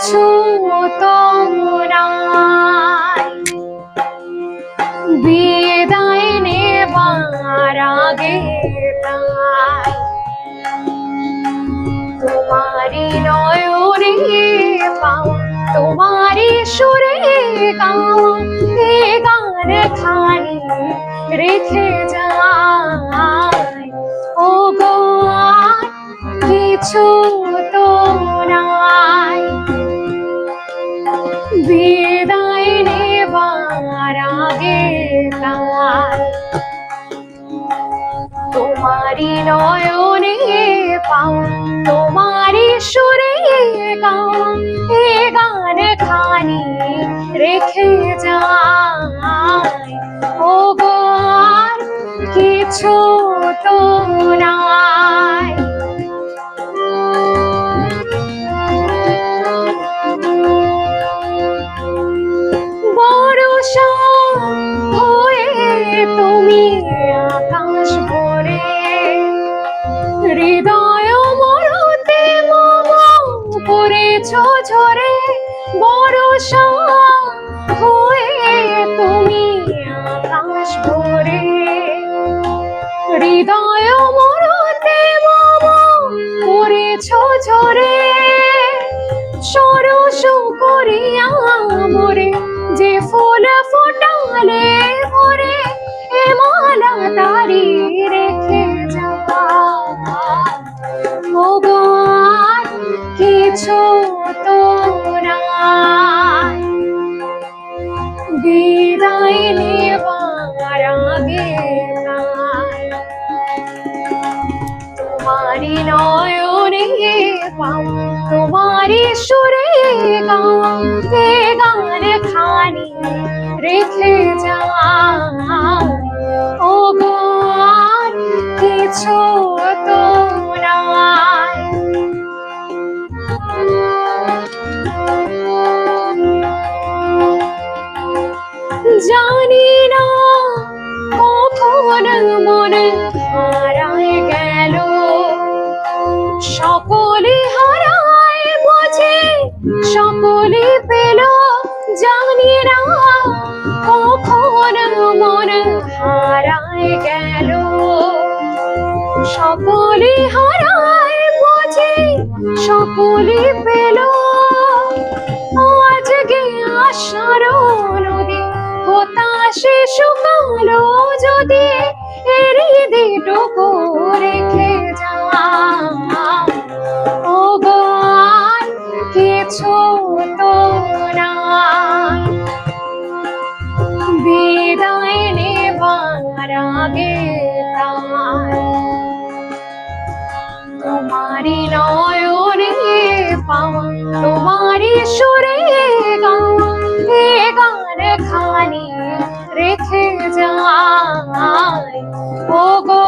কিছু তোমরাই বিদায় নেবার আগে তোমারি নয়নে পাও তোমারি সুরে গাও। আগে তাই তোমারি নয়নে পাও তোমারি সুরে গাও, এ গান খানি রেখে যায় ও গো কিছু তো নাই। হৃদয় মরতে মম করেছ ঝরে বরষা হয়ে তুমি আকাশ ভরে। হৃদয় মরতে মম করেছ ঝরে, সরস করিয়া মরে, যে ফুল ফোটালে কিছু তো নাই বিদায় নেবার আগে তোমারি নয়নে পাও, তোমারি সুরে গান খানি রেখে যাও। ও সকলে পেল জানি না কখন মন হারায় গেল। সকলে হারায় বোঝে সকলে পেল। আজকে আশার নদী, হতাশে শুকালো যদি এরি দিটো তোমার আগে তাই তোমারি নয়নে পাওয়া তোমারি সুরে গান। খানি রেখে যায়। ও গো